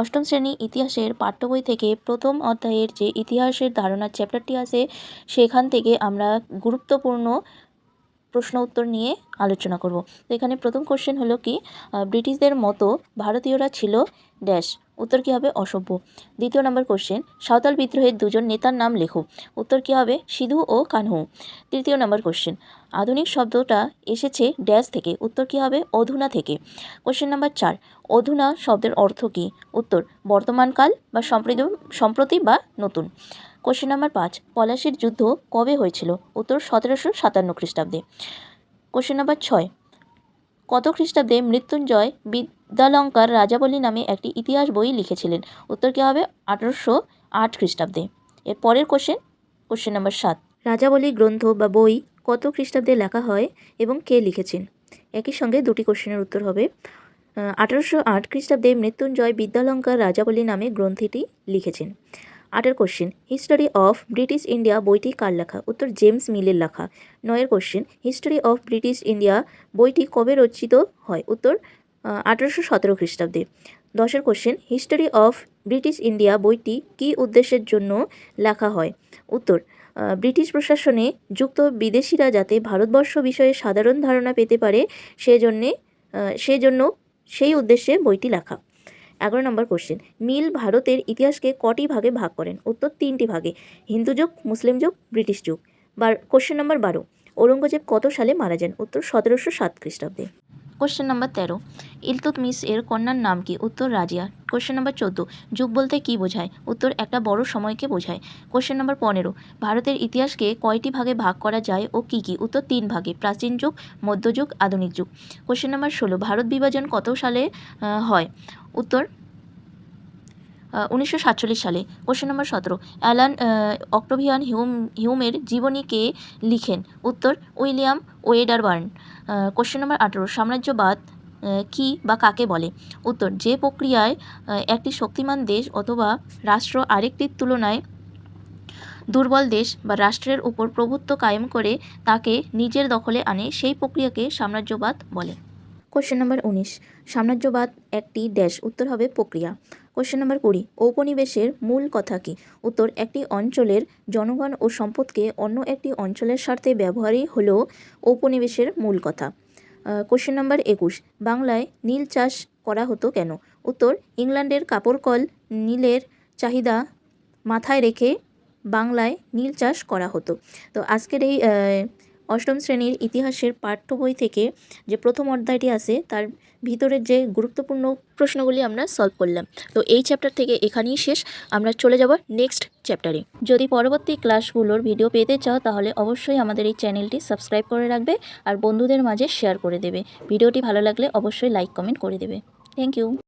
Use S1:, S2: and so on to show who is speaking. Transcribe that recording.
S1: অষ্টম শ্রেণি ইতিহাসের পাঠ্য বই থেকে প্রথম অধ্যায়ের যে ইতিহাসের ধারণার চ্যাপ্টারটি আছে, সেখান থেকে আমরা গুরুত্বপূর্ণ প্রশ্ন উত্তর নিয়ে আলোচনা করব। তো এখানে প্রথম কোশ্চেন হলো কি ব্রিটিশদের মতো ভারতীয়রা ছিল ড্যাশ, উত্তর কী হবে অসভ্য। দ্বিতীয় নম্বর কোশ্চেন সাঁওতাল বিদ্রোহের দুজন নেতার নাম লেখো, উত্তর কী হবে সিধু ও কানহু। তৃতীয় নম্বর কোশ্চেন আধুনিক শব্দটা এসেছে ড্যাশ থেকে, উত্তর কী হবে অধুনা থেকে। কোশ্চেন নাম্বার চার, অধুনা শব্দের অর্থ কী? উত্তর বর্তমানকাল বা সম্প্রতি সম্প্রতি বা নতুন। কোশ্চেন নাম্বার পাঁচ, পলাশির যুদ্ধ কবে হয়েছিল? উত্তর সতেরোশো সাতান্ন খ্রিস্টাব্দে। কোশ্চেন নাম্বার ছয়, কত খ্রিস্টাব্দে মৃত্যুঞ্জয় বিদ্যালঙ্কার রাজাবলী নামে একটি ইতিহাস বই লিখেছিলেন? উত্তর কী হবে? আঠারোশো আট খ্রিস্টাব্দে। এর পরের কোশ্চেন কোশ্চেন নাম্বার সাত, রাজাবলী গ্রন্থ বা বই কত খ্রিস্টাব্দে লেখা হয় এবং কে লিখেছেন? একই সঙ্গে দুটি কোশ্চেনের উত্তর হবে। আঠারোশো আট খ্রিস্টাব্দে মৃত্যুঞ্জয় বিদ্যালঙ্কার রাজাবলী নামে গ্রন্থটি লিখেছেন। আটের question history of British India বইটি কার লেখা? উত্তর জেমস মিলের লেখা। নয়ের question history of British India বইটি কবে রচিত হয়? উত্তর আঠারোশো সতেরো খ্রিস্টাব্দে। দশের question history of British India বইটি কী উদ্দেশ্যের জন্য লেখা হয়? উত্তর ব্রিটিশ প্রশাসনে যুক্ত বিদেশিরা যাতে ভারতবর্ষ বিষয়ে সাধারণ ধারণা পেতে পারে, সেজন্যে সেজন্য সেই উদ্দেশ্যে বইটি লেখা। এগারো নম্বর কোশ্চেন মিল ভারতের ইতিহাসকে কটি ভাগে ভাগ করেন? উত্তর তিনটি ভাগে, হিন্দু যুগ, মুসলিম যুগ, ব্রিটিশ যুগ। বার কোশ্চেন নম্বর বারো, ঔরঙ্গজেব কত সালে মারা যান? উত্তর সতেরোশো সাত খ্রিস্টাব্দে। কোশ্চেন নাম্বার তেরো। ইলতুতমিস এর কন্যার নাম কি? উত্তর রাজিয়া। কোশ্চেন নাম্বার চোদ্দ। যুগ বলতে কি বোঝায়? উত্তর, একটা বড় সময়কে বোঝায়। কোশ্চেন নাম্বার পনেরো। ভারতের ইতিহাসকে কয়টি ভাগে ভাগ করা যায় ও কি কি? উত্তর, তিন ভাগে। প্রাচীন যুগ মধ্যযুগ আধুনিক যুগ। কোশ্চেন নাম্বার ষোলো। ভারত বিভাজন কত সালে হয়? উত্তর উনিশশো সাতচল্লিশ সালে কোশ্চেন নাম্বার সতেরো, অ্যালান অক্টোভিয়ান হিউম, হিউমের জীবনী কে লিখেন? উত্তর, উইলিয়াম ওয়েডারবার্ন। কোশ্চেন নাম্বার আঠেরো, সাম্রাজ্যবাদ কি বা কাকে বলে? উত্তর, যে প্রক্রিয়ায় একটি শক্তিমান দেশ অথবা রাষ্ট্র আরেকটির তুলনায় দুর্বল দেশ বা রাষ্ট্রের উপর প্রভুত্ব কায়েম করে তাকে নিজের দখলে আনে, সেই প্রক্রিয়াকে সাম্রাজ্যবাদ বলে। কোশ্চেন নাম্বার উনিশ, সাম্রাজ্যবাদ একটি ড্যাশ উত্তর হবে প্রক্রিয়া। কোশ্চেন নাম্বার কুড়ি, ঔপনিবেশের মূল কথা কী? উত্তর, একটি অঞ্চলের জনগণ ও সম্পদকে অন্য একটি অঞ্চলের স্বার্থে ব্যবহারই হলো ঔপনিবেশের মূল কথা। কোশ্চেন নাম্বার একুশ, বাংলায় নীল চাষ করা হতো কেন? উত্তর, ইংল্যান্ডের কাপড় কল নীলের চাহিদা মাথায় রেখে বাংলায় নীল চাষ করা হতো। তো আজকের এই অষ্টম শ্রেণির ইতিহাসের পাঠ্য বই থেকে যে প্রথম অধ্যায়টি আছে, তার ভিতরের যে গুরুত্বপূর্ণ প্রশ্নগুলি আমরা সলভ করলাম। তো এই চ্যাপ্টার থেকে এখানেই শেষ। আমরা চলে যাব নেক্সট চ্যাপ্টারে যদি পরবর্তী ক্লাসগুলোর ভিডিও পেতে চাও, তাহলে অবশ্যই আমাদের এই চ্যানেলটি সাবস্ক্রাইব করে রাখবে আর বন্ধুদের মাঝে শেয়ার করে দেবে। ভিডিওটি ভালো লাগলে অবশ্যই লাইক কমেন্ট করে দেবে। Thank you